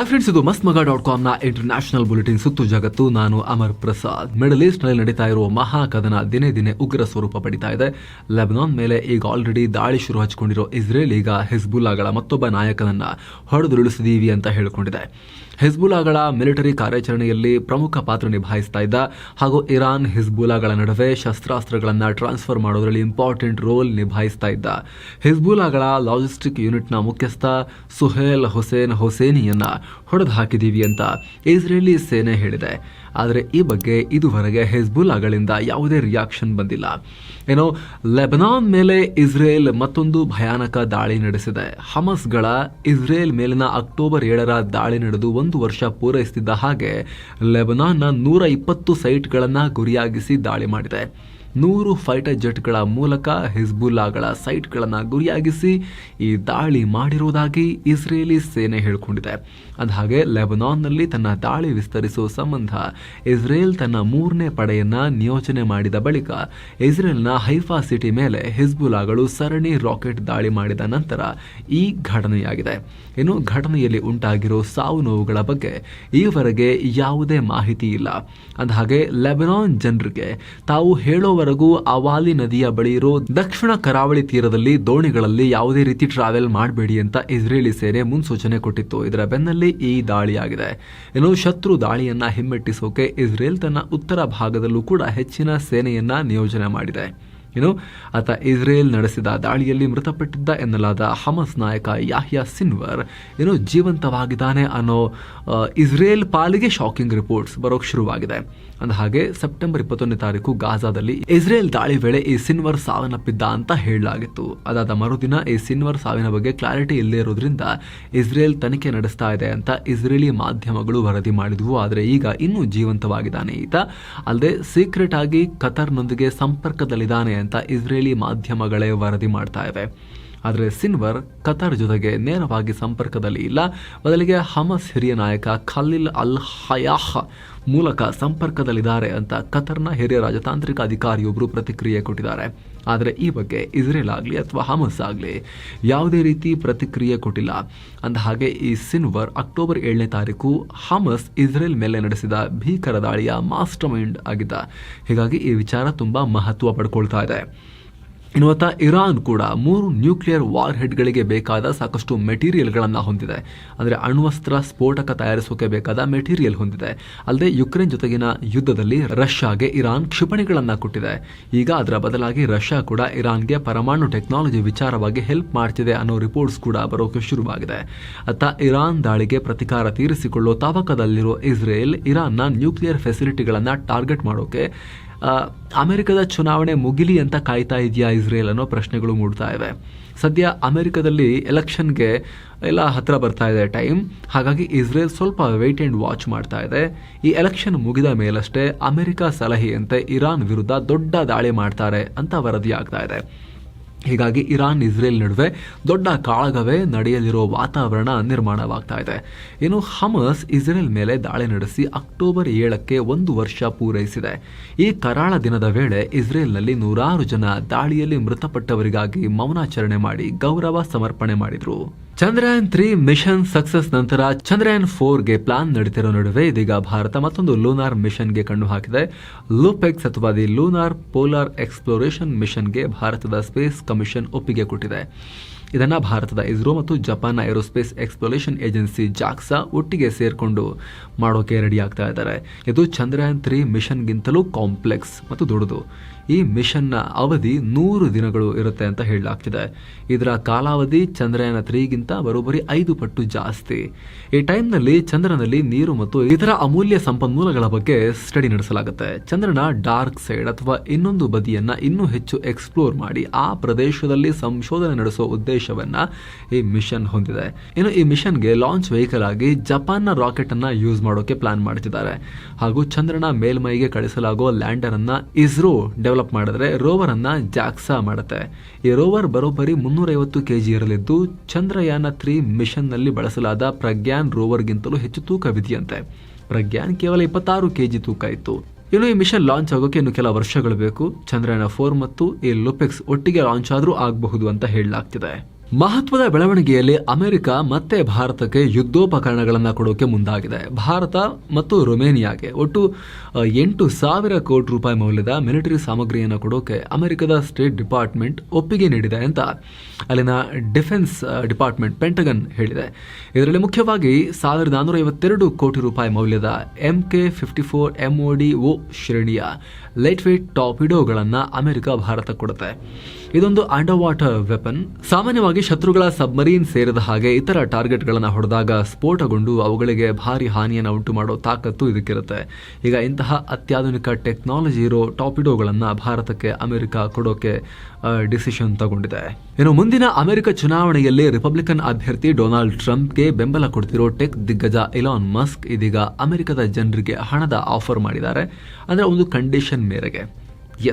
Hi friends ಇದು Mast Maga dot ಕಾಮ್ನ international bulletin ಸುತ್ತು ಜಗತ್ತು. ನಾನು ಅಮರ್ ಪ್ರಸಾದ್. ಮಿಡಲ್ ಈಸ್ಟ್ನಲ್ಲಿ ನಡೀತಾ ಇರುವ ಮಹಾಕದನ ದಿನೇ ದಿನೇ ಉಗ್ರ ಸ್ವರೂಪ ಪಡಿತಾ ಇದೆ. ಲೆಬನಾನ್ ಮೇಲೆ ಈಗ ಆಲ್ರೆಡಿ ದಾಳಿ ಶುರು ಹಚ್ಕೊಂಡಿರೋ ಇಸ್ರೇಲ್ ಈಗ ಹಿಜ್ಬುಲ್ಲಾಗಳ ಮತ್ತೊಬ್ಬ ನಾಯಕನನ್ನ ಹೊಡೆದುರುಳಿಸಿದೀವಿ ಅಂತ ಹೇಳಿಕೊಂಡಿದೆ. ಹಿಜ್ಬುಲ್ಲಾಗಳ ಮಿಲಿಟರಿ ಕಾರ್ಯಾಚರಣೆಯಲ್ಲಿ ಪ್ರಮುಖ ಪಾತ್ರ ನಿಭಾಯಿಸ್ತಾ ಇದ್ದ ಹಾಗೂ ಇರಾನ್ ಹಿಜ್ಬುಲಾಗಳ ನಡುವೆ ಶಸ್ತ್ರಾಸ್ತ್ರಗಳನ್ನು ಟ್ರಾನ್ಸ್ಫರ್ ಮಾಡೋದರಲ್ಲಿ ಇಂಪಾರ್ಟೆಂಟ್ ರೋಲ್ ನಿಭಾಯಿಸ್ತಾ ಇದ್ದ. ಹಿಜ್ಬುಲಾಗಳ ಲಾಜಿಸ್ಟಿಕ್ ಯೂನಿಟ್ನ ಮುಖ್ಯಸ್ಥ ಸುಹೇಲ್ ಹುಸೇನ್ ಹುಸೇನಿಯನ್ನು ಹೊಡೆದು ಹಾಕಿದ್ದೀವಿ ಅಂತ ಇಸ್ರೇಲಿ ಸೇನೆ ಹೇಳಿದೆ. ಆದರೆ ಈ ಬಗ್ಗೆ ಇದುವರೆಗೆ ಹೆಜ್ಬುಲ್ಲಾಗಳಿಂದ ಯಾವುದೇ ರಿಯಾಕ್ಷನ್ ಬಂದಿಲ್ಲ. ಏನೋ ಲೆಬನಾನ್ ಮೇಲೆ ಇಸ್ರೇಲ್ ಮತ್ತೊಂದು ಭಯಾನಕ ದಾಳಿ ನಡೆಸಿದೆ. ಹಮಸ್ಗಳ ಇಸ್ರೇಲ್ ಮೇಲಿನ ಅಕ್ಟೋಬರ್ ಏಳರ ದಾಳಿ ನಡೆದು ಒಂದು ವರ್ಷ ಪೂರೈಸುತ್ತಿದ್ದ ಹಾಗೆ ಲೆಬನಾನ್ನ ನೂರ ಇಪ್ಪತ್ತು ಸೈಟ್ಗಳನ್ನು ಗುರಿಯಾಗಿಸಿ ದಾಳಿ ಮಾಡಿದೆ. ನೂರು ಫೈಟರ್ ಜೆಟ್ಗಳ ಮೂಲಕ ಹಿಜ್ಬುಲ್ಲಾಗಳ ಸೈಟ್ಗಳನ್ನು ಗುರಿಯಾಗಿಸಿ ಈ ದಾಳಿ ಮಾಡಿರುವುದಾಗಿ ಇಸ್ರೇಲಿ ಸೇನೆ ಹೇಳಿಕೊಂಡಿದೆ. ಅಂದಹಾಗೆ ಲೆಬನಾನ್ನಲ್ಲಿ ತನ್ನ ದಾಳಿ ವಿಸ್ತರಿಸುವ ಸಂಬಂಧ ಇಸ್ರೇಲ್ ತನ್ನ ಮೂರನೇ ಪಡೆಯನ್ನು ನಿಯೋಜನೆ ಮಾಡಿದ ಬಳಿಕ ಇಸ್ರೇಲ್ನ ಹೈಫಾ ಸಿಟಿ ಮೇಲೆ ಹಿಜ್ಬುಲ್ಲಾಗಳು ಸರಣಿ ರಾಕೆಟ್ ದಾಳಿ ಮಾಡಿದ ನಂತರ ಈ ಘಟನೆಯಾಗಿದೆ. ಇನ್ನು ಘಟನೆಯಲ್ಲಿ ಉಂಟಾಗಿರೋ ಸಾವು ನೋವುಗಳ ಬಗ್ಗೆ ಈವರೆಗೆ ಯಾವುದೇ ಮಾಹಿತಿ ಇಲ್ಲ. ಅಂದಹಾಗೆ ಲೆಬನಾನ್ ಜನರಿಗೆ ತಾವು ಹೇಳೋವರೆಗೂ ಅವಾಲಿ ನದಿಯ ಬಳಿ ಇರೋ ದಕ್ಷಿಣ ಕರಾವಳಿ ತೀರದಲ್ಲಿ ದೋಣಿಗಳಲ್ಲಿ ಯಾವುದೇ ರೀತಿ ಟ್ರಾವೆಲ್ ಮಾಡಬೇಡಿ ಅಂತ ಇಸ್ರೇಲಿ ಸೇನೆ ಮುನ್ಸೂಚನೆ ಕೊಟ್ಟಿತ್ತು. ಇದರ ಬೆನ್ನಲ್ಲಿ ಈ ದಾಳಿಯಾಗಿದೆ. ಇನ್ನು ಶತ್ರು ದಾಳಿಯನ್ನ ಹಿಮ್ಮೆಟ್ಟಿಸೋಕೆ ಇಸ್ರೇಲ್ ತನ್ನ ಉತ್ತರ ಭಾಗದಲ್ಲೂ ಕೂಡ ಹೆಚ್ಚಿನ ಸೇನೆಯನ್ನ ನಿಯೋಜನೆ ಮಾಡಿದೆ. ಇನ್ನು ಆತ ಇಸ್ರೇಲ್ ನಡೆಸಿದ ದಾಳಿಯಲ್ಲಿ ಮೃತಪಟ್ಟಿದ್ದ ಎನ್ನಲಾದ ಹಮಸ್ ನಾಯಕ ಯಾಹ್ಯಾ ಸಿನ್ವರ್, ಏನು, ಜೀವಂತವಾಗಿದ್ದಾನೆ ಅನ್ನೋ ಇಸ್ರೇಲ್ ಪಾಲಿಗೆ ಶಾಕಿಂಗ್ ರಿಪೋರ್ಟ್ಸ್ ಬರೋಕೆ ಶುರುವಾಗಿದೆ. ಅಂದ ಹಾಗೆ ಸೆಪ್ಟೆಂಬರ್ ಇಪ್ಪತ್ತೊಂದನೇ ತಾರೀಕು ಗಾಜಾದಲ್ಲಿ ಇಸ್ರೇಲ್ ದಾಳಿ ವೇಳೆ ಈ ಸಿನ್ವರ್ ಸಾವನ್ನಪ್ಪಿದ್ದ ಅಂತ ಹೇಳಲಾಗಿತ್ತು. ಅದಾದ ಮರುದಿನ ಈ ಸಿನ್ವರ್ ಸಾವಿನ ಬಗ್ಗೆ ಕ್ಲಾರಿಟಿ ಇಲ್ಲದೇ ಇರೋದ್ರಿಂದ ಇಸ್ರೇಲ್ ತನಿಖೆ ನಡೆಸ್ತಾ ಇದೆ ಅಂತ ಇಸ್ರೇಲಿ ಮಾಧ್ಯಮಗಳು ವರದಿ ಮಾಡಿದ್ವು. ಆದರೆ ಈಗ ಇನ್ನೂ ಜೀವಂತವಾಗಿದ್ದಾನೆ ಈತ. ಅಲ್ಲದೆ ಸೀಕ್ರೆಟ್ ಆಗಿ ಕತರ್ನೊಂದಿಗೆ ಸಂಪರ್ಕದಲ್ಲಿದ್ದಾನೆ ಅಂತ ಇಸ್ರೇಲಿ ಮಾಧ್ಯಮಗಳೇ ವರದಿ ಮಾಡ್ತಾ ಇವೆ. ಆದರೆ ಸಿನ್ವರ್ ಕತಾರ್ ಜೊತೆಗೆ ನೇರವಾಗಿ ಸಂಪರ್ಕದಲ್ಲಿ ಇಲ್ಲ. ಬದಲಿಗೆ ಹಮಸ್ ಹಿರಿಯ ನಾಯಕ ಖಲೀಲ್ ಅಲ್ ಹಯಾಹ್ ಮೂಲಕ ಸಂಪರ್ಕದಲ್ಲಿದ್ದಾರೆ ಅಂತ ಕತರ್ನ ಹಿರಿಯ ರಾಜತಾಂತ್ರಿಕ ಅಧಿಕಾರಿಯೊಬ್ಬರು ಪ್ರತಿಕ್ರಿಯೆ ಕೊಟ್ಟಿದ್ದಾರೆ. ಆದರೆ ಈ ಬಗ್ಗೆ ಇಸ್ರೇಲ್ ಆಗಲಿ ಅಥವಾ ಹಮಸ್ ಆಗಲಿ ಯಾವುದೇ ರೀತಿ ಪ್ರತಿಕ್ರಿಯೆ ಕೊಟ್ಟಿಲ್ಲ. ಅಂದ ಹಾಗೆ ಈ ಸಿನ್ವರ್ ಅಕ್ಟೋಬರ್ ಏಳನೇ ತಾರೀಕು ಹಮಸ್ ಇಸ್ರೇಲ್ ಮೇಲೆ ನಡೆಸಿದ ಭೀಕರ ದಾಳಿಯ ಮಾಸ್ಟರ್ ಮೈಂಡ್ ಆಗಿದ್ದ. ಹೀಗಾಗಿ ಈ ವಿಚಾರ ತುಂಬಾ ಮಹತ್ವ ಪಡ್ಕೊಳ್ತಾ ಇದೆ. ಇನ್ನುವತ್ತ ಇರಾನ್ ಕೂಡ ಮೂರು ನ್ಯೂಕ್ಲಿಯರ್ ವಾರ್ ಹೆಡ್ಗಳಿಗೆ ಬೇಕಾದ ಸಾಕಷ್ಟು ಮೆಟೀರಿಯಲ್ಗಳನ್ನು ಹೊಂದಿದೆ. ಅಂದರೆ ಅಣ್ವಸ್ತ್ರ, ಸ್ಫೋಟಕ ತಯಾರಿಸೋಕೆ ಬೇಕಾದ ಮೆಟೀರಿಯಲ್ ಹೊಂದಿದೆ. ಅಲ್ಲದೆ ಯುಕ್ರೇನ್ ಜೊತೆಗಿನ ಯುದ್ಧದಲ್ಲಿ ರಷ್ಯಾಗೆ ಇರಾನ್ ಕ್ಷಿಪಣಿಗಳನ್ನು ಕೊಟ್ಟಿದೆ. ಈಗ ಅದರ ಬದಲಾಗಿ ರಷ್ಯಾ ಕೂಡ ಇರಾನ್ಗೆ ಪರಮಾಣು ಟೆಕ್ನಾಲಜಿ ವಿಚಾರವಾಗಿ ಹೆಲ್ಪ್ ಮಾಡ್ತಿದೆ ಅನ್ನೋ ರಿಪೋರ್ಟ್ಸ್ ಕೂಡ ಬರೋಕೆ ಶುರುವಾಗಿದೆ. ಅತ್ತ ಇರಾನ್ ದಾಳಿಗೆ ಪ್ರತಿಕಾರ ತೀರಿಸಿಕೊಳ್ಳೋ ತವಕದಲ್ಲಿರೋ ಇಸ್ರೇಲ್ ಇರಾನ್ನ ನ್ಯೂಕ್ಲಿಯರ್ ಫೆಸಿಲಿಟಿಗಳನ್ನು ಟಾರ್ಗೆಟ್ ಮಾಡೋಕೆ ಅಮೆರಿಕದ ಚುನಾವಣೆ ಮುಗಿಲಿ ಅಂತ ಕಾಯ್ತಾ ಇದೆಯಾ ಇಸ್ರೇಲ್ ಅನ್ನೋ ಪ್ರಶ್ನೆಗಳು ಮೂಡ್ತಾ ಇವೆ. ಸದ್ಯ ಅಮೆರಿಕದಲ್ಲಿ ಎಲೆಕ್ಷನ್ಗೆ ಎಲ್ಲ ಹತ್ರ ಬರ್ತಾ ಇದೆ ಟೈಮ್. ಹಾಗಾಗಿ ಇಸ್ರೇಲ್ ಸ್ವಲ್ಪ ವೆಯ್ಟ್ ಆ್ಯಂಡ್ ವಾಚ್ ಮಾಡ್ತಾ ಇದೆ. ಈ ಎಲೆಕ್ಷನ್ ಮುಗಿದ ಮೇಲಷ್ಟೇ ಅಮೆರಿಕ ಸಲಹೆಯಂತೆ ಇರಾನ್ ವಿರುದ್ಧ ದೊಡ್ಡ ದಾಳಿ ಮಾಡ್ತಾರೆ ಅಂತ ವರದಿ ಆಗ್ತಾ ಇದೆ. ಹೀಗಾಗಿ ಇರಾನ್, ಇಸ್ರೇಲ್ ನಡುವೆ ದೊಡ್ಡ ಕಾಳಗವೇ ನಡೆಯಲಿರೋ ವಾತಾವರಣ ನಿರ್ಮಾಣವಾಗ್ತಾ ಇದೆ. ಇನ್ನು ಹಮಸ್ ಇಸ್ರೇಲ್ ಮೇಲೆ ದಾಳಿ ನಡೆಸಿ ಅಕ್ಟೋಬರ್ ಏಳಕ್ಕೆ ಒಂದು ವರ್ಷ ಪೂರೈಸಿದೆ. ಈ ಕರಾಳ ದಿನದ ವೇಳೆ ಇಸ್ರೇಲ್ನಲ್ಲಿ ನೂರಾರು ಜನ ದಾಳಿಯಲ್ಲಿ ಮೃತಪಟ್ಟವರಿಗಾಗಿ ಮೌನಾಚರಣೆ ಮಾಡಿ ಗೌರವ ಸಮರ್ಪಣೆ ಮಾಡಿದ್ರು. ಚಂದ್ರಯಾನ್ ತ್ರೀ ಮಿಷನ್ ಸಕ್ಸಸ್ ನಂತರ ಚಂದ್ರಯಾನ್ ಫೋರ್ಗೆ ಪ್ಲಾನ್ ನಡೀತಿರೋ ನಡುವೆ ಇದೀಗ ಭಾರತ ಮತ್ತೊಂದು ಲೂನಾರ್ ಮಿಷನ್ಗೆ ಕಣ್ಣು ಹಾಕಿದೆ. ಲೂಪೆಕ್ಸ್ ಅಥವಾ ದಿ ಲೂನಾರ್ ಪೋಲಾರ್ ಎಕ್ಸ್ಪ್ಲೋರೇಷನ್ ಮಿಷನ್ಗೆ ಭಾರತದ ಸ್ಪೇಸ್ ಕಮಿಷನ್ ಒಪ್ಪಿಗೆ ಕೊಟ್ಟಿದೆ. ಇದನ್ನ ಭಾರತದ ಇಸ್ರೋ ಮತ್ತು ಜಪಾನ್ನ ಏರೋಸ್ಪೇಸ್ ಎಕ್ಸ್ಪ್ಲೋರೇಷನ್ ಏಜೆನ್ಸಿ ಜಾಕ್ಸಾ ಒಟ್ಟಿಗೆ ಸೇರಿಕೊಂಡು ಮಾಡೋಕೆ ರೆಡಿ ಆಗ್ತಾ ಇದ್ದಾರೆ. ಇದು ಚಂದ್ರಯಾನ್ ತ್ರೀ ಮಿಷನ್ಗಿಂತಲೂ ಕಾಂಪ್ಲೆಕ್ಸ್ ಮತ್ತು ದೊಡ್ಡದು. ಈ ಮಿಷನ್ನ ಅವಧಿ ನೂರು ದಿನಗಳು ಇರುತ್ತೆ ಅಂತ ಹೇಳಲಾಗ್ತಿದೆ. ಇದರ ಕಾಲಾವಧಿ ಚಂದ್ರಯಾನ ತ್ರೀಗಿಂತ ಬರೋಬ್ಬರಿ ಐದು ಪಟ್ಟು ಜಾಸ್ತಿ. ಈ ಟೈಮ್ನಲ್ಲಿ ಚಂದ್ರನಲ್ಲಿ ನೀರು ಮತ್ತು ಇತರ ಅಮೂಲ್ಯ ಸಂಪನ್ಮೂಲಗಳ ಬಗ್ಗೆ ಸ್ಟಡಿ ನಡೆಸಲಾಗುತ್ತೆ. ಚಂದ್ರನ ಡಾರ್ಕ್ ಸೈಡ್ ಅಥವಾ ಇನ್ನೊಂದು ಬದಿಯನ್ನ ಇನ್ನೂ ಹೆಚ್ಚು ಎಕ್ಸ್ಪ್ಲೋರ್ ಮಾಡಿ ಆ ಪ್ರದೇಶದಲ್ಲಿ ಸಂಶೋಧನೆ ನಡೆಸುವ ಉದ್ದೇಶವನ್ನ ಈ ಮಿಷನ್ ಹೊಂದಿದೆ. ಇನ್ನು ಈ ಮಿಷನ್ಗೆ ಲಾಂಚ್ ವೆಹಿಕಲ್ ಆಗಿ ಜಪಾನ್ನ ರಾಕೆಟ್ ಅನ್ನ ಯೂಸ್ ಮಾಡೋಕೆ ಪ್ಲಾನ್ ಮಾಡ್ತಿದ್ದಾರೆ. ಹಾಗೂ ಚಂದ್ರನ ಮೇಲ್ಮೈಗೆ ಕಳಿಸಲಾಗುವ ಲ್ಯಾಂಡರ್ ಅನ್ನ ಇಸ್ರೋ ಡೆವಲಪ್ ಮಾಡಿದ್ರೆ ರೋವರ್ ಅನ್ನ ಜಾಕ್ಸಾ ಮಾಡುತ್ತೆ. ಈ ರೋವರ್ ಬರೋಬ್ಬರಿ ಮುನ್ನೂರೈವತ್ತು ಕೆಜಿ ಇರಲಿದ್ದು, ಚಂದ್ರಯಾನ ತ್ರೀ ಮಿಷನ್ನಲ್ಲಿ ಬಳಸಲಾದ ಪ್ರಜ್ಞಾನ್ ರೋವರ್ಗಿಂತಲೂ ಹೆಚ್ಚು ತೂಕವಿದೆಯಂತೆ. ಪ್ರಜ್ಞಾನ್ ಕೇವಲ ಇಪ್ಪತ್ತಾರು ಕೆಜಿ ತೂಕ ಇತ್ತು. ಇನ್ನು ಈ ಮಿಷನ್ ಲಾಂಚ್ ಆಗೋಕೆ ಇನ್ನು ಕೆಲ ವರ್ಷಗಳು ಬೇಕು. ಚಂದ್ರಯಾನ ಫೋರ್ ಮತ್ತು ಈ ಲುಪೆಕ್ಸ್ ಒಟ್ಟಿಗೆ ಲಾಂಚ್ ಆದರೂ ಆಗಬಹುದು ಅಂತ ಹೇಳಲಾಗ್ತಿದೆ. ಮಹತ್ವದ ಬೆಳವಣಿಗೆಯಲ್ಲಿ ಅಮೆರಿಕ ಮತ್ತೆ ಭಾರತಕ್ಕೆ ಯುದ್ಧೋಪಕರಣಗಳನ್ನು ಕೊಡೋಕೆ ಮುಂದಾಗಿದೆ. ಭಾರತ ಮತ್ತು ರೊಮೇನಿಯಾಗೆ ಒಟ್ಟು ಎಂಟು ಸಾವಿರ ಕೋಟಿ ರೂಪಾಯಿ ಮೌಲ್ಯದ ಮಿಲಿಟರಿ ಸಾಮಗ್ರಿಯನ್ನು ಕೊಡೋಕೆ ಅಮೆರಿಕದ ಸ್ಟೇಟ್ ಡಿಪಾರ್ಟ್ಮೆಂಟ್ ಒಪ್ಪಿಗೆ ನೀಡಿದೆ ಅಂತ ಅಲ್ಲಿನ ಡಿಫೆನ್ಸ್ ಡಿಪಾರ್ಟ್ಮೆಂಟ್ ಪೆಂಟಗನ್ ಹೇಳಿದೆ. ಇದರಲ್ಲಿ ಮುಖ್ಯವಾಗಿ ಸಾವಿರದ ನಾನ್ನೂರ ಐವತ್ತೆರಡು ಕೋಟಿ ರೂಪಾಯಿ ಮೌಲ್ಯದ M K fifty four MOD O ಶ್ರೇಣಿಯ ಲೈಟ್ ವೇಟ್ ಟಾಪಿಡೋಗಳನ್ನು ಅಮೆರಿಕ, ಭಾರತ ಕೊಡುತ್ತೆ. ಇದೊಂದು ಅಂಡರ್ ವಾಟರ್ ವೆಪನ್. ಸಾಮಾನ್ಯವಾಗಿ ಶತ್ರುಗಳ ಸಬ್ಮರೀನ್ ಸೇರಿದ ಹಾಗೆ ಇತರ ಟಾರ್ಗೆಟ್ಗಳನ್ನು ಹೊಡೆದಾಗ ಸ್ಫೋಟಗೊಂಡು ಅವುಗಳಿಗೆ ಭಾರಿ ಹಾನಿಯನ್ನು ಉಂಟು ಮಾಡೋ ತಾಕತ್ತು ಇದಕ್ಕಿರುತ್ತೆ. ಈಗ ಇಂತಹ ಅತ್ಯಾಧುನಿಕ ಟೆಕ್ನಾಲಜಿ ಇರೋ ಟಾಪಿಡೋಗಳನ್ನು ಭಾರತಕ್ಕೆ ಅಮೆರಿಕ ಕೊಡೋಕೆ ಡಿಸಿಷನ್ ತಗೊಂಡಿದೆ. ಇನ್ನು ಮುಂದಿನ ಅಮೆರಿಕ ಚುನಾವಣೆಯಲ್ಲಿ ರಿಪಬ್ಲಿಕನ್ ಅಭ್ಯರ್ಥಿ ಡೊನಾಲ್ಡ್ ಟ್ರಂಪ್ಗೆ ಬೆಂಬಲ ಕೊಡ್ತಿರೋ ಟೆಕ್ ದಿಗ್ಗಜ ಇಲಾನ್ ಮಸ್ಕ್ ಇದೀಗ ಅಮೆರಿಕದ ಜನರಿಗೆ ಹಣದ ಆಫರ್ ಮಾಡಿದ್ದಾರೆ. ಅಂದರೆ ಒಂದು ಕಂಡೀಷನ್ ಮೇರೆಗೆ.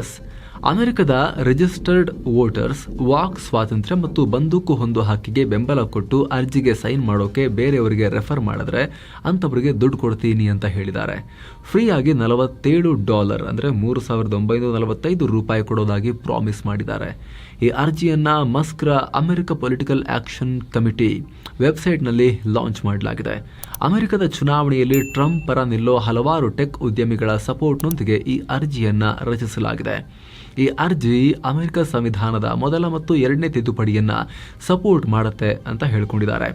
ಎಸ್. ಅಮೆರಿಕದ ರಿಜಿಸ್ಟರ್ಡ್ ವೋಟರ್ಸ್ ವಾಕ್ ಸ್ವಾತಂತ್ರ್ಯ ಮತ್ತು ಬಂದೂಕು ಹೊಂದು ಹಕ್ಕಿಗೆ ಬೆಂಬಲ ಕೊಟ್ಟು ಅರ್ಜಿಗೆ ಸೈನ್ ಮಾಡೋಕೆ ಬೇರೆಯವರಿಗೆ ರೆಫರ್ ಮಾಡಿದ್ರೆ ಅಂಥವರಿಗೆ ದುಡ್ಡು ಕೊಡ್ತೀನಿ ಅಂತ ಹೇಳಿದ್ದಾರೆ. ಫ್ರೀಯಾಗಿ ನಲವತ್ತೇಳು ಡಾಲರ್ ಅಂದರೆ ಮೂರು ಸಾವಿರದ ಒಂಬೈನೂರ ನಲವತ್ತೈದು ರೂಪಾಯಿ ಕೊಡೋದಾಗಿ ಪ್ರಾಮಿಸ್ ಮಾಡಿದ್ದಾರೆ. ಈ ಅರ್ಜಿಯನ್ನು ಮಸ್ಕ್ರ ಅಮೆರಿಕ ಪೊಲಿಟಿಕಲ್ ಆಕ್ಷನ್ ಕಮಿಟಿ ವೆಬ್ಸೈಟ್ನಲ್ಲಿ ಲಾಂಚ್ ಮಾಡಲಾಗಿದೆ. ಅಮೆರಿಕದ ಚುನಾವಣೆಯಲ್ಲಿ ಟ್ರಂಪ್ ಪರ ನಿಲ್ಲೋ ಹಲವಾರು ಟೆಕ್ ಉದ್ಯಮಿಗಳ ಸಪೋರ್ಟ್ನೊಂದಿಗೆ ಈ ಅರ್ಜಿಯನ್ನು ರಚಿಸಲಾಗಿದೆ. ಈ ಅರ್ಜಿ ಅಮೆರಿಕ ಸಂವಿಧಾನದ ಮೊದಲ ಮತ್ತು ಎರಡನೇ ತಿದ್ದುಪಡಿಯನ್ನು ಸಪೋರ್ಟ್ ಮಾಡುತ್ತೆ ಅಂತ ಹೇಳ್ಕೊಂಡಿದ್ದಾರೆ.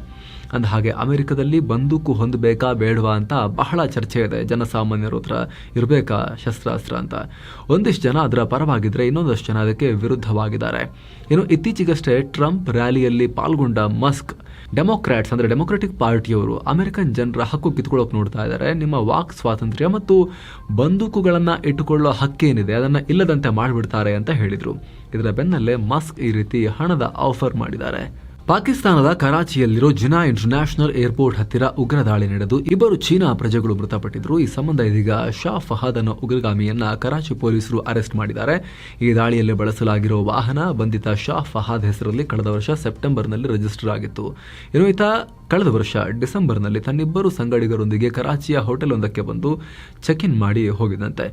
ಅಂದ ಹಾಗೆ ಅಮೆರಿಕದಲ್ಲಿ ಬಂದೂಕು ಹೊಂದಬೇಕಾ ಬೇಡವಾ ಅಂತ ಬಹಳ ಚರ್ಚೆ ಇದೆ. ಜನಸಾಮಾನ್ಯರ ಹತ್ರ ಇರಬೇಕಾ ಶಸ್ತ್ರಾಸ್ತ್ರ ಅಂತ. ಒಂದಿಷ್ಟು ಜನ ಅದರ ಪರವಾಗಿದ್ದರೆ ಇನ್ನೊಂದಷ್ಟು ಜನ ಅದಕ್ಕೆ ವಿರುದ್ಧವಾಗಿದ್ದಾರೆ. ಇನ್ನು ಇತ್ತೀಚೆಗಷ್ಟೇ ಟ್ರಂಪ್ ರ್ಯಾಲಿಯಲ್ಲಿ ಪಾಲ್ಗೊಂಡ ಮಸ್ಕ್ ಡೆಮೊಕ್ರಾಟ್ಸ್ ಅಂದರೆ ಡೆಮೊಕ್ರೆಟಿಕ್ ಪಾರ್ಟಿಯವರು ಅಮೆರಿಕನ್ ಜನರ ಹಕ್ಕು ಕಿತ್ಕೊಳ್ಳೋಕೆ ನೋಡ್ತಾ ಇದ್ದಾರೆ. ನಿಮ್ಮ ವಾಕ್ ಸ್ವಾತಂತ್ರ್ಯ ಮತ್ತು ಬಂದೂಕುಗಳನ್ನು ಇಟ್ಟುಕೊಳ್ಳೋ ಹಕ್ಕೇನಿದೆ, ಅದನ್ನು ಇಲ್ಲದಂತೆ ಮಾಡಿಬಿಡ್ತಾರೆ ಅಂತ ಹೇಳಿದರು. ಇದರ ಬೆನ್ನಲ್ಲೇ ಮಸ್ಕ್ ಈ ರೀತಿ ಹಣದ ಆಫರ್ ಮಾಡಿದ್ದಾರೆ. ಪಾಕಿಸ್ತಾನದ ಕರಾಚಿಯಲ್ಲಿರೋ ಜಿನಾ ಇಂಟರ್ನ್ಯಾಷನಲ್ ಏರ್ಪೋರ್ಟ್ ಹತ್ತಿರ ಉಗ್ರ ದಾಳಿ ನಡೆದು ಇಬ್ಬರು ಚೀನಾ ಪ್ರಜೆಗಳು ಮೃತಪಟ್ಟಿದ್ರು. ಈ ಸಂಬಂಧ ಇದೀಗ ಶಾ ಫಹಾದ್ ಅನ್ನೋ ಉಗ್ರಗಾಮಿಯನ್ನ ಕರಾಚಿ ಪೊಲೀಸರು ಅರೆಸ್ಟ್ ಮಾಡಿದ್ದಾರೆ. ಈ ದಾಳಿಯಲ್ಲಿ ಬಳಸಲಾಗಿರೋ ವಾಹನ ಬಂಧಿತ ಶಾ ಫಹಾದ್ ಹೆಸರಲ್ಲಿ ಕಳೆದ ವರ್ಷ ಸೆಪ್ಟೆಂಬರ್ನಲ್ಲಿ ರಿಜಿಸ್ಟರ್ ಆಗಿತ್ತು. ಇನ್ನು ಕಳೆದ ವರ್ಷ ಡಿಸೆಂಬರ್ನಲ್ಲಿ ತನ್ನಿಬ್ಬರು ಸಂಗಡಿಗರೊಂದಿಗೆ ಕರಾಚಿಯ ಹೋಟೆಲ್ ಒಂದಕ್ಕೆ ಬಂದು ಚೆಕ್ ಇನ್ ಮಾಡಿ ಹೋಗಿದಂತೆ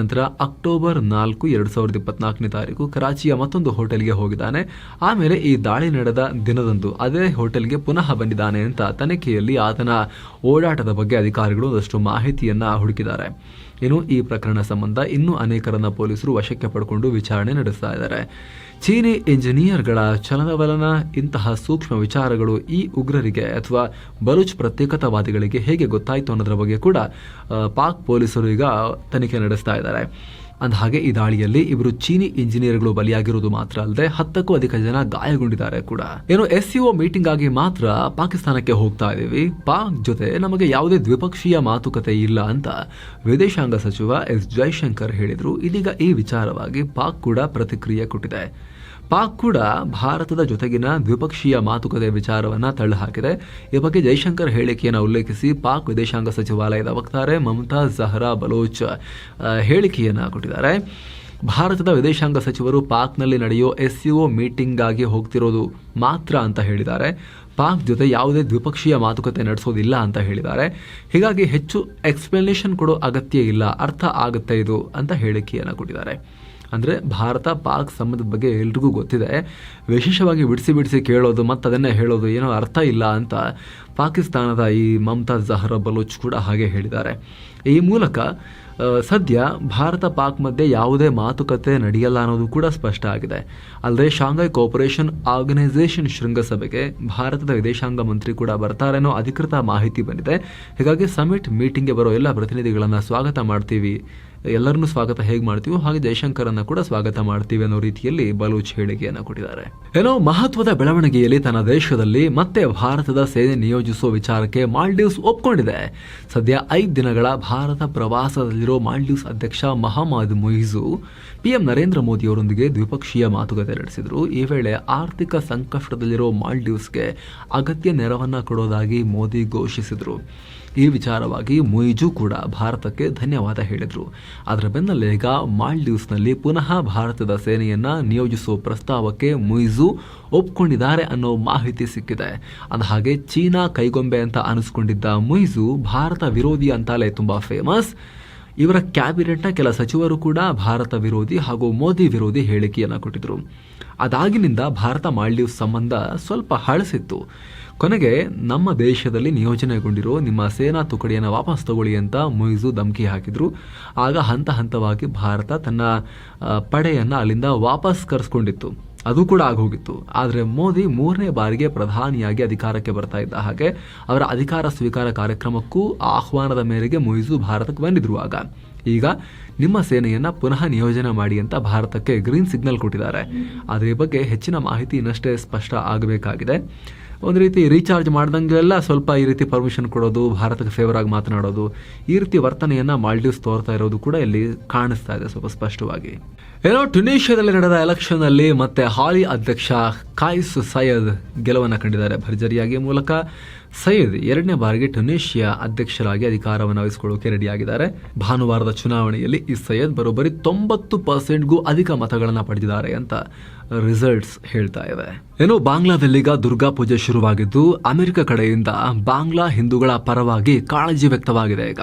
ನಂತರ ಅಕ್ಟೋಬರ್ ನಾಲ್ಕು, ಎರಡು ಸಾವಿರದ ಇಪ್ಪತ್ನಾಲ್ಕನೇ ತಾರೀಕು ಕರಾಚಿಯ ಮತ್ತೊಂದು ಹೋಟೆಲ್ಗೆ ಹೋಗಿದ್ದಾನೆ. ಆಮೇಲೆ ಈ ದಾಳಿ ನಡೆದ ದಿನದಂದು ಅದೇ ಹೋಟೆಲ್ಗೆ ಪುನಃ ಬಂದಿದ್ದಾನೆ ಅಂತ ತನಿಖೆಯಲ್ಲಿ ಆತನ ಓಡಾಟದ ಬಗ್ಗೆ ಅಧಿಕಾರಿಗಳು ಒಂದಷ್ಟು ಮಾಹಿತಿಯನ್ನು ಹುಡುಕಿದ್ದಾರೆ. ಇನ್ನು ಈ ಪ್ರಕರಣ ಸಂಬಂಧ ಇನ್ನೂ ಅನೇಕರನ್ನ ಪೊಲೀಸರು ವಶಕ್ಕೆ ಪಡ್ಕೊಂಡು ವಿಚಾರಣೆ ನಡೆಸ್ತಾ ಇದ್ದಾರೆ. ಚೀನಿ ಇಂಜಿನಿಯರ್ಗಳ ಚಲನವಲನ, ಇಂತಹ ಸೂಕ್ಷ್ಮ ವಿಚಾರಗಳು ಈ ಉಗ್ರರಿಗೆ ಅಥವಾ ಬಲೂಚ್ ಪ್ರತ್ಯೇಕತಾವಾದಿಗಳಿಗೆ ಹೇಗೆ ಗೊತ್ತಾಯಿತು ಅನ್ನೋದರ ಬಗ್ಗೆ ಕೂಡ ಪಾಕ್ ಪೊಲೀಸರು ಈಗ ತನಿಖೆ ನಡೆಸ್ತಾ ಇದ್ದಾರೆ. ಅಂದಹಾಗೆ ಈ ದಾಳಿಯಲ್ಲಿ ಇವರು ಚೀನಿ ಇಂಜಿನಿಯರ್ಗಳು ಬಲಿಯಾಗಿರುವುದು ಮಾತ್ರ ಅಲ್ಲದೆ ಹತ್ತಕ್ಕೂ ಅಧಿಕ ಜನ ಗಾಯಗೊಂಡಿದ್ದಾರೆ ಕೂಡ. ಏನು ಎಸ್ ಸಿಒ ಮೀಟಿಂಗ್ ಆಗಿ ಮಾತ್ರ ಪಾಕಿಸ್ತಾನಕ್ಕೆ ಹೋಗ್ತಾ ಇದೀವಿ ಪಾಕ್ ಜೊತೆ ನಮಗೆ ಯಾವುದೇ ದ್ವಿಪಕ್ಷೀಯ ಮಾತುಕತೆ ಇಲ್ಲ ಅಂತ ವಿದೇಶಾಂಗ ಸಚಿವ ಎಸ್. ಜೈಶಂಕರ್ ಹೇಳಿದ್ರು. ಇದೀಗ ಈ ವಿಚಾರವಾಗಿ ಪಾಕ್ ಕೂಡ ಪ್ರತಿಕ್ರಿಯೆ ಕೊಟ್ಟಿದೆ. ಪಾಕ್ ಕೂಡ ಭಾರತದ ಜೊತೆಗಿನ ದ್ವಿಪಕ್ಷೀಯ ಮಾತುಕತೆ ವಿಚಾರವನ್ನ ತಳ್ಳಹಾಕಿದೆ. ಈ ಬಗ್ಗೆ ಜೈಶಂಕರ್ ಹೇಳಿಕೆಯನ್ನು ಉಲ್ಲೇಖಿಸಿ ಪಾಕ್ ವಿದೇಶಾಂಗ ಸಚಿವಾಲಯದ ವಕ್ತಾರೆ ಮಮತಾ ಜಹರಾ ಬಲೋಚ್ ಹೇಳಿಕೆಯನ್ನು ಕೊಟ್ಟಿದ್ದಾರೆ. ಭಾರತದ ವಿದೇಶಾಂಗ ಸಚಿವರು ಪಾಕ್ನಲ್ಲಿ ನಡೆಯೋ ಎಸ್ ಸಿಒ ಮೀಟಿಂಗ್ಗಾಗಿ ಹೋಗ್ತಿರೋದು ಮಾತ್ರ ಅಂತ ಹೇಳಿದ್ದಾರೆ. ಪಾಕ್ ಜೊತೆ ಯಾವುದೇ ದ್ವಿಪಕ್ಷೀಯ ಮಾತುಕತೆ ನಡೆಸೋದಿಲ್ಲ ಅಂತ ಹೇಳಿದ್ದಾರೆ. ಹೀಗಾಗಿ ಹೆಚ್ಚು ಎಕ್ಸ್ಪ್ಲನೇಷನ್ ಕೊಡೋ ಅಗತ್ಯ ಇಲ್ಲ, ಅರ್ಥ ಆಗುತ್ತೆ ಇದು ಅಂತ ಹೇಳಿಕೆಯನ್ನು ಕೊಟ್ಟಿದ್ದಾರೆ. ಅಂದರೆ ಭಾರತ ಪಾಕ್ ಸಂಬಂಧದ ಬಗ್ಗೆ ಎಲ್ರಿಗೂ ಗೊತ್ತಿದೆ. ವಿಶೇಷವಾಗಿ ಬಿಡಿಸಿ ಬಿಡಿಸಿ ಕೇಳೋದು, ಮತ್ತು ಅದನ್ನೇ ಹೇಳೋದು ಏನೋ ಅರ್ಥ ಇಲ್ಲ ಅಂತ ಪಾಕಿಸ್ತಾನದ ಈ ಮಮತಾಜ್ ಜಹರ ಬಲೂಚ್ ಕೂಡ ಹಾಗೆ ಹೇಳಿದ್ದಾರೆ. ಈ ಮೂಲಕ ಸದ್ಯ ಭಾರತ ಪಾಕ್ ಮಧ್ಯೆ ಯಾವುದೇ ಮಾತುಕತೆ ನಡೆಯಲ್ಲ ಅನ್ನೋದು ಕೂಡ ಸ್ಪಷ್ಟ ಆಗಿದೆ. ಅಲ್ಲದೆ ಶಾಂಘೈ ಕೋಪರೇಷನ್ ಆರ್ಗನೈಸೇಷನ್ ಶೃಂಗಸಭೆಗೆ ಭಾರತದ ವಿದೇಶಾಂಗ ಮಂತ್ರಿ ಕೂಡ ಬರ್ತಾರೆ ಅನ್ನೋ ಅಧಿಕೃತ ಮಾಹಿತಿ ಬಂದಿದೆ. ಹೀಗಾಗಿ ಸಮಿಟ್ ಮೀಟಿಂಗ್ಗೆ ಬರೋ ಎಲ್ಲ ಪ್ರತಿನಿಧಿಗಳನ್ನು ಸ್ವಾಗತ ಮಾಡ್ತೀವಿ. ಎಲ್ಲರನ್ನೂ ಸ್ವಾಗತ ಹೇಗೆ ಮಾಡ್ತೀವೋ ಹಾಗೆ ಜೈಶಂಕರನ್ನ ಕೂಡ ಸ್ವಾಗತ ಮಾಡ್ತೀವಿ ಅನ್ನೋ ರೀತಿಯಲ್ಲಿ ಬಲೂಚ್ ಹೇಳಿಕೆಯನ್ನು ಕೊಟ್ಟಿದ್ದಾರೆ. ಏನೋ ಮಹತ್ವದ ಬೆಳವಣಿಗೆಯಲ್ಲಿ ತನ್ನ ದೇಶದಲ್ಲಿ ಮತ್ತೆ ಭಾರತದ ಸೇನೆ ನಿಯೋಜಿಸುವ ವಿಚಾರಕ್ಕೆ ಮಾಲ್ಡೀವ್ಸ್ ಒಪ್ಕೊಂಡಿದೆ. ಸದ್ಯ ಐದು ದಿನಗಳ ಭಾರತ ಪ್ರವಾಸದಲ್ಲಿರೋ ಮಾಲ್ಡೀವ್ಸ್ ಅಧ್ಯಕ್ಷ ಮಹಮ್ಮದ್ ಮುಯಿಜು ಪಿಎಂ ನರೇಂದ್ರ ಮೋದಿ ಅವರೊಂದಿಗೆ ದ್ವಿಪಕ್ಷೀಯ ಮಾತುಕತೆ ನಡೆಸಿದರು. ಈ ವೇಳೆ ಆರ್ಥಿಕ ಸಂಕಷ್ಟದಲ್ಲಿರೋ ಮಾಲ್ಡೀವ್ಸ್ಗೆ ಅಗತ್ಯ ನೆರವನ್ನು ಕೊಡೋದಾಗಿ ಮೋದಿ ಘೋಷಿಸಿದರು. ಈ ವಿಚಾರವಾಗಿ ಮೊಯ್ಜು ಕೂಡ ಭಾರತಕ್ಕೆ ಧನ್ಯವಾದ ಹೇಳಿದರು. ಅದರ ಬೆನ್ನಲ್ಲೇ ಈಗ ಮಾಲ್ಡೀವ್ಸ್ನಲ್ಲಿ ಪುನಃ ಭಾರತದ ಸೇನೆಯನ್ನು ನಿಯೋಜಿಸುವ ಪ್ರಸ್ತಾವಕ್ಕೆ ಮೊಯ್ಜು ಒಪ್ಕೊಂಡಿದ್ದಾರೆ ಅನ್ನೋ ಮಾಹಿತಿ ಸಿಕ್ಕಿದೆ. ಅಂದಹಾಗೆ ಚೀನಾ ಕೈಗೊಂಬೆ ಅಂತ ಅನಿಸ್ಕೊಂಡಿದ್ದ ಮೊಯ್ಜು ಭಾರತ ವಿರೋಧಿ ಅಂತಲೇ ತುಂಬ ಫೇಮಸ್ ಇವರ ಕ್ಯಾಬಿನೆಟ್ನ ಕೆಲ ಸಚಿವರು ಕೂಡ ಭಾರತ ವಿರೋಧಿ ಹಾಗೂ ಮೋದಿ ವಿರೋಧಿ ಹೇಳಿಕೆಯನ್ನು ಕೊಟ್ಟಿದ್ದರು ಅದಾಗಿನಿಂದ ಭಾರತ ಮಾಲ್ಡೀವ್ಸ್ ಸಂಬಂಧ ಸ್ವಲ್ಪ ಹಳಸಿತ್ತು. ಕೊನೆಗೆ ನಮ್ಮ ದೇಶದಲ್ಲಿ ನಿಯೋಜನೆಗೊಂಡಿರೋ ನಿಮ್ಮ ಸೇನಾ ತುಕಡಿಯನ್ನು ವಾಪಸ್ ತಗೊಳ್ಳಿ ಅಂತ ಮೊಯ್ಸು ಧಮಕಿ ಹಾಕಿದ್ರು. ಆಗ ಹಂತ ಹಂತವಾಗಿ ಭಾರತ ತನ್ನ ಪಡೆಯನ್ನು ಪಡೆಯನ್ನ ಅಲ್ಲಿಂದ ವಾಪಸ್ ಕರೆಸ್ಕೊಂಡಿತ್ತು. ಅದು ಕೂಡ ಆಗೋಗಿತ್ತು. ಆದರೆ ಮೋದಿ ಮೂರನೇ ಬಾರಿಗೆ ಪ್ರಧಾನಿಯಾಗಿ ಅಧಿಕಾರಕ್ಕೆ ಬರ್ತಾ ಇದ್ದ ಹಾಗೆ ಅವರ ಅಧಿಕಾರ ಸ್ವೀಕಾರ ಕಾರ್ಯಕ್ರಮಕ್ಕೂ ಆಹ್ವಾನದ ಮೇರೆಗೆ ಮೊಯ್ಸು ಭಾರತಕ್ಕೆ ಬಂದಿದ್ರು ಆಗ. ಈಗ ನಿಮ್ಮ ಸೇನೆಯನ್ನು ಪುನಃ ನಿಯೋಜನೆ ಮಾಡಿ ಅಂತ ಭಾರತಕ್ಕೆ ಗ್ರೀನ್ ಸಿಗ್ನಲ್ ಕೊಟ್ಟಿದ್ದಾರೆ. ಅದರ ಬಗ್ಗೆ ಹೆಚ್ಚಿನ ಮಾಹಿತಿ ಇನ್ನಷ್ಟೇ ಸ್ಪಷ್ಟ ಆಗಬೇಕಾಗಿದೆ. ಒಂದು ರೀತಿ ರೀಚಾರ್ಜ್ ಮಾಡ್ದಂಗೆಲ್ಲ ಸ್ವಲ್ಪ ಈ ರೀತಿ ಪರ್ಮಿಷನ್ ಕೊಡೋದು, ಭಾರತಕ್ಕೆ ಫೇವರ್ ಆಗಿ ಮಾತನಾಡೋದು, ಈ ರೀತಿ ವರ್ತನೆಯನ್ನು ಮಾಲ್ಡೀವ್ಸ್ ತೋರ್ತಾ ಇರೋದು ಕೂಡ ಇಲ್ಲಿ ಕಾಣಿಸ್ತಾ ಇದೆ ಸ್ವಲ್ಪ ಸ್ಪಷ್ಟವಾಗಿ. ಏನೋ ಟುನೀಷಿಯಾದಲ್ಲಿ ನಡೆದ ಎಲೆಕ್ಷನ್ ಅಲ್ಲಿ ಮತ್ತೆ ಹಾಲಿ ಅಧ್ಯಕ್ಷ ಕಾಯಿಸ್ ಸೈಯದ್ ಗೆಲುವನ್ನು ಕಂಡಿದ್ದಾರೆ. ಭರ್ಜರಿಯಾಗಿ ಮೂಲಕ ಸೈಯದ್ ಎರಡನೇ ಬಾರಿಗೆ ಟುನೇಷಿಯಾ ಅಧ್ಯಕ್ಷರಾಗಿ ಅಧಿಕಾರವನ್ನು ವಹಿಸಿಕೊಳ್ಳೋಕೆ ರೆಡಿಯಾಗಿದ್ದಾರೆ. ಭಾನುವಾರದ ಚುನಾವಣೆಯಲ್ಲಿ ಈ ಸೈಯದ್ ಬರೋಬ್ಬರಿ ತೊಂಬತ್ತು ಪರ್ಸೆಂಟ್ಗೂ ಅಧಿಕ ಮತಗಳನ್ನು ಪಡೆದಿದ್ದಾರೆ ಅಂತ ರಿಸಲ್ಟ್ಸ್ ಹೇಳ್ತಾ ಇದೆ. ಏನು ಬಾಂಗ್ಲಾದಲ್ಲೀಗ ದುರ್ಗಾ ಪೂಜೆ ಶುರುವಾಗಿದ್ದು, ಅಮೆರಿಕ ಕಡೆಯಿಂದ ಬಾಂಗ್ಲಾ ಹಿಂದೂಗಳ ಪರವಾಗಿ ಕಾಳಜಿ ವ್ಯಕ್ತವಾಗಿದೆ ಈಗ.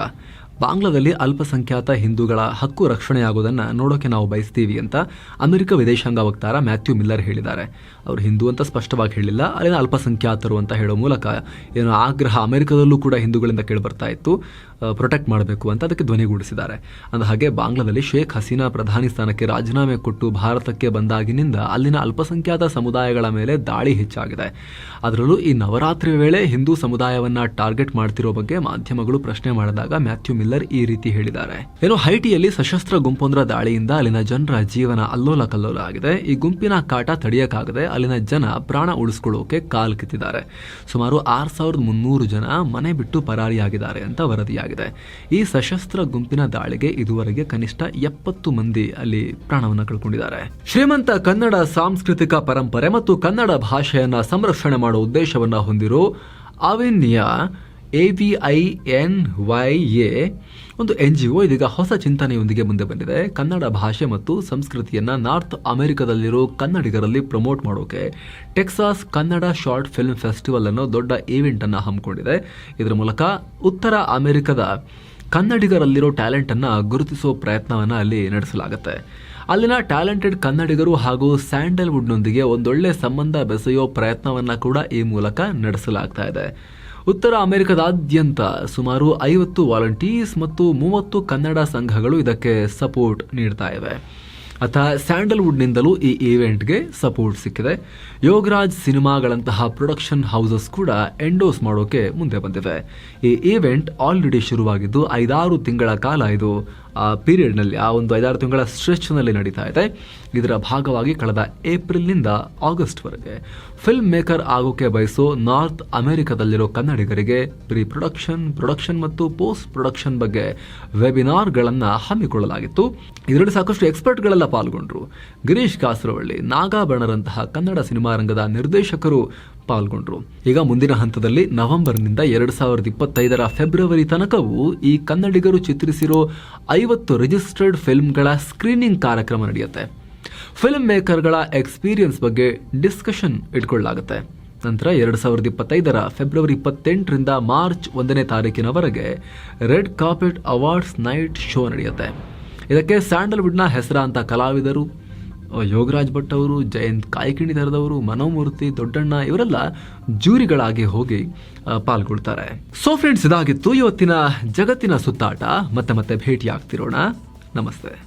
ಬಾಂಗ್ಲಾದಲ್ಲಿ ಅಲ್ಪಸಂಖ್ಯಾತ ಹಿಂದೂಗಳ ಹಕ್ಕು ರಕ್ಷಣೆಯಾಗೋದನ್ನು ನೋಡೋಕೆ ನಾವು ಬಯಸ್ತೀವಿ ಅಂತ ಅಮೆರಿಕ ವಿದೇಶಾಂಗ ವಕ್ತಾರ ಮ್ಯಾಥ್ಯೂ ಮಿಲ್ಲರ್ ಹೇಳಿದ್ದಾರೆ. ಅವರು ಹಿಂದೂ ಅಂತ ಸ್ಪಷ್ಟವಾಗಿ ಹೇಳಿಲ್ಲ, ಅಲ್ಲಿನ ಅಲ್ಪಸಂಖ್ಯಾತರು ಅಂತ ಹೇಳೋ ಮೂಲಕ ಏನು ಆಗ್ರಹ ಅಮೆರಿಕದಲ್ಲೂ ಕೂಡ ಹಿಂದೂಗಳಿಂದ ಕೇಳಿಬರ್ತಾ ಇತ್ತು. ಪ್ರೊಟೆಕ್ಟ್ ಮಾಡಬೇಕು ಅಂತ ಅದಕ್ಕೆ ಧ್ವನಿಗೂಡಿಸಿದ್ದಾರೆ ಅಂದ ಹಾಗೆ ಬಾಂಗ್ಲಾದಲ್ಲಿ ಶೇಖ್ ಹಸೀನಾ ಪ್ರಧಾನಿ ಸ್ಥಾನಕ್ಕೆ ರಾಜೀನಾಮೆ ಕೊಟ್ಟು ಭಾರತಕ್ಕೆ ಬಂದಾಗಿನಿಂದ ಅಲ್ಲಿನ ಅಲ್ಪಸಂಖ್ಯಾತ ಸಮುದಾಯಗಳ ಮೇಲೆ ದಾಳಿ ಹೆಚ್ಚಾಗಿದೆ. ಅದರಲ್ಲೂ ಈ ನವರಾತ್ರಿ ವೇಳೆ ಹಿಂದೂ ಸಮುದಾಯವನ್ನ ಟಾರ್ಗೆಟ್ ಮಾಡ್ತಿರೋ ಬಗ್ಗೆ ಮಾಧ್ಯಮಗಳು ಪ್ರಶ್ನೆ ಮಾಡಿದಾಗ ಮ್ಯಾಥ್ಯೂ ಮಿಲ್ಲರ್ ಈ ರೀತಿ ಹೇಳಿದ್ದಾರೆ. ಏನು ಹೈಟಿಯಲ್ಲಿ ಸಶಸ್ತ್ರ ಗುಂಪೊಂದರ ದಾಳಿಯಿಂದ ಅಲ್ಲಿನ ಜನರ ಜೀವನ ಅಲ್ಲೋಲ ಕಲ್ಲೋಲ ಆಗಿದೆ. ಈ ಗುಂಪಿನ ಕಾಟ ತಡೆಯಕ್ಕಾಗದೆ ಅಲ್ಲಿನ ಜನ ಪ್ರಾಣ ಉಳಿಸ್ಕೊಳ್ಳೋಕೆ ಕಾಲ್ ಕಿತ್ತಿದ್ದಾರೆ. ಸುಮಾರು ಆರ್ ಸಾವಿರದ ಮುನ್ನೂರು ಜನ ಮನೆ ಬಿಟ್ಟು ಪರಾರಿಯಾಗಿದ್ದಾರೆ ಅಂತ ವರದಿಯಾಗಿದೆ. ಈ ಸಶಸ್ತ್ರ ಗುಂಪಿನ ದಾಳಿಗೆ ಇದುವರೆಗೆ ಕನಿಷ್ಠ ಎಪ್ಪತ್ತು ಮಂದಿ ಅಲ್ಲಿ ಪ್ರಾಣವನ್ನು ಕಳ್ಕೊಂಡಿದ್ದಾರೆ. ಶ್ರೀಮಂತ ಕನ್ನಡ ಸಾಂಸ್ಕೃತಿಕ ಪರಂಪರೆ ಮತ್ತು ಕನ್ನಡ ಭಾಷೆಯನ್ನ ಸಂರಕ್ಷಣೆ ಮಾಡುವ ಉದ್ದೇಶವನ್ನ ಹೊಂದಿರೋ Avinya A V I N Y A ಒಂದು ಎನ್ ಜಿ ಒ ಇದೀಗ ಹೊಸ ಚಿಂತನೆಯೊಂದಿಗೆ ಮುಂದೆ ಬಂದಿದೆ. ಕನ್ನಡ ಭಾಷೆ ಮತ್ತು ಸಂಸ್ಕೃತಿಯನ್ನು ನಾರ್ತ್ ಅಮೆರಿಕದಲ್ಲಿರೋ ಕನ್ನಡಿಗರಲ್ಲಿ ಪ್ರಮೋಟ್ ಮಾಡೋಕೆ Texas Kannada short film festival ಅನ್ನೋ ದೊಡ್ಡ ಈವೆಂಟ್ ಅನ್ನ ಹಮ್ಮಿಕೊಂಡಿದೆ. ಇದರ ಮೂಲಕ ಉತ್ತರ ಅಮೆರಿಕದ ಕನ್ನಡಿಗರಲ್ಲಿರೋ ಟ್ಯಾಲೆಂಟ್ ಅನ್ನ ಗುರುತಿಸೋ ಪ್ರಯತ್ನವನ್ನು ಅಲ್ಲಿ ನಡೆಸಲಾಗುತ್ತೆ. ಅಲ್ಲಿನ ಟ್ಯಾಲೆಂಟೆಡ್ ಕನ್ನಡಿಗರು ಹಾಗೂ ಸ್ಯಾಂಡಲ್ವುಡ್ನೊಂದಿಗೆ ಒಂದೊಳ್ಳೆ ಸಂಬಂಧ ಬೆಸೆಯೋ ಪ್ರಯತ್ನವನ್ನು ಕೂಡ ಈ ಮೂಲಕ ನಡೆಸಲಾಗ್ತಾ ಇದೆ. ಉತ್ತರ ಅಮೆರಿಕದಾದ್ಯಂತ ಸುಮಾರು ಐವತ್ತು ವಾಲಂಟೀರ್ಸ್ ಮತ್ತು ಮೂವತ್ತು ಕನ್ನಡ ಸಂಘಗಳು ಇದಕ್ಕೆ ಸಪೋರ್ಟ್ ನೀಡ್ತಾ ಇವೆ. ಅಥ ಸ್ಯಾಂಡಲ್ವುಡ್ನಿಂದಲೂ ಈ ಈವೆಂಟ್ಗೆ ಸಪೋರ್ಟ್ ಸಿಕ್ಕಿದೆ. ಯೋಗರಾಜ್ ಸಿನಿಮಾಗಳಂತಹ ಪ್ರೊಡಕ್ಷನ್ ಹೌಸಸ್ ಕೂಡ ಎಂಡೋಸ್ ಮಾಡೋಕೆ ಮುಂದೆ ಬಂದಿವೆ. ಈ ಈವೆಂಟ್ ಆಲ್ರೆಡಿ ಶುರುವಾಗಿದ್ದು ಐದಾರು ತಿಂಗಳ ಕಾಲ ಇದು ಆ ಪೀರಿಯಡ್ನಲ್ಲಿ ಆ ಒಂದು ಐದಾರು ತಿಂಗಳ ಸ್ಟ್ರೆಚ್ನಲ್ಲಿ ನಡೀತಾ ಇದೆ. ಇದರ ಭಾಗವಾಗಿ ಕಳೆದ ಏಪ್ರಿಲ್ನಿಂದ ಆಗಸ್ಟ್ವರೆಗೆ ಫಿಲ್ಮ್ ಮೇಕರ್ ಆಗೋಕೆ ಬಯಸೋ ನಾರ್ತ್ ಅಮೆರಿಕದಲ್ಲಿರೋ ಕನ್ನಡಿಗರಿಗೆ ಪ್ರೀ ಪ್ರೊಡಕ್ಷನ್ ಪ್ರೊಡಕ್ಷನ್ ಮತ್ತು ಪೋಸ್ಟ್ ಪ್ರೊಡಕ್ಷನ್ ಬಗ್ಗೆ ವೆಬಿನಾರ್ಗಳನ್ನು ಹಮ್ಮಿಕೊಳ್ಳಲಾಗಿತ್ತು. ಇದರಲ್ಲಿ ಸಾಕಷ್ಟು ಎಕ್ಸ್ಪರ್ಟ್ಗಳೆಲ್ಲ ಪಾಲ್ಗೊಂಡ್ರು. ಗಿರೀಶ್ ಕಾಸರವಳ್ಳಿ, ನಾಗಾಭರಣರಂತಹ ಕನ್ನಡ ಸಿನಿಮಾ ರಂಗದ ನಿರ್ದೇಶಕರು ಪಾಲ್ಗೊಂಡ್ರು. ಈಗ ಮುಂದಿನ ಹಂತದಲ್ಲಿ ನವೆಂಬರ್ನಿಂದ ಎರಡು ಸಾವಿರದ ಇಪ್ಪತ್ತೈದರ ಫೆಬ್ರವರಿ ತನಕವೂ ಈ ಕನ್ನಡಿಗರು ಚಿತ್ರಿಸಿರೋ ಐವತ್ತು ರಿಜಿಸ್ಟರ್ಡ್ ಫಿಲ್ಮ್ಗಳ ಸ್ಕ್ರೀನಿಂಗ್ ಕಾರ್ಯಕ್ರಮ ನಡೆಯುತ್ತೆ. ಫಿಲ್ಮ್ ಮೇಕರ್ಗಳ ಎಕ್ಸ್ಪೀರಿಯನ್ಸ್ ಬಗ್ಗೆ ಡಿಸ್ಕಷನ್ ಇಟ್ಕೊಳ್ಳಲಾಗುತ್ತೆ. ನಂತರ ಎರಡು ಸಾವಿರದ ಇಪ್ಪತ್ತೈದರ ಫೆಬ್ರವರಿ ಇಪ್ಪತ್ತೆಂಟರಿಂದ ಮಾರ್ಚ್ ಒಂದನೇ ತಾರೀಕಿನವರೆಗೆ red carpet awards night show ನಡೆಯುತ್ತೆ. ಇದಕ್ಕೆ ಸ್ಯಾಂಡಲ್ವುಡ್ನ ಹೆಸರಾಂತ ಕಲಾವಿದರು ಯೋಗರಾಜ್ ಭಟ್ ಅವರು, ಜಯಂತ್ ಕಾಯ್ಕಿಣಿ ತರದವರು ಮನೋಮೂರ್ತಿ ದೊಡ್ಡಣ್ಣ ಇವರೆಲ್ಲ ಜೂರಿಗಳಾಗಿ ಹೋಗಿ ಪಾಲ್ಗೊಳ್ತಾರೆ. ಸೊ ಫ್ರೆಂಡ್ಸ್ ಇದಾಗಿತ್ತು ಇವತ್ತಿನ ಜಗತ್ತಿನ ಸುತ್ತಾಟ. ಮತ್ತೆ ಮತ್ತೆ ಭೇಟಿ ಆಗ್ತಿರೋಣ ನಮಸ್ತೆ.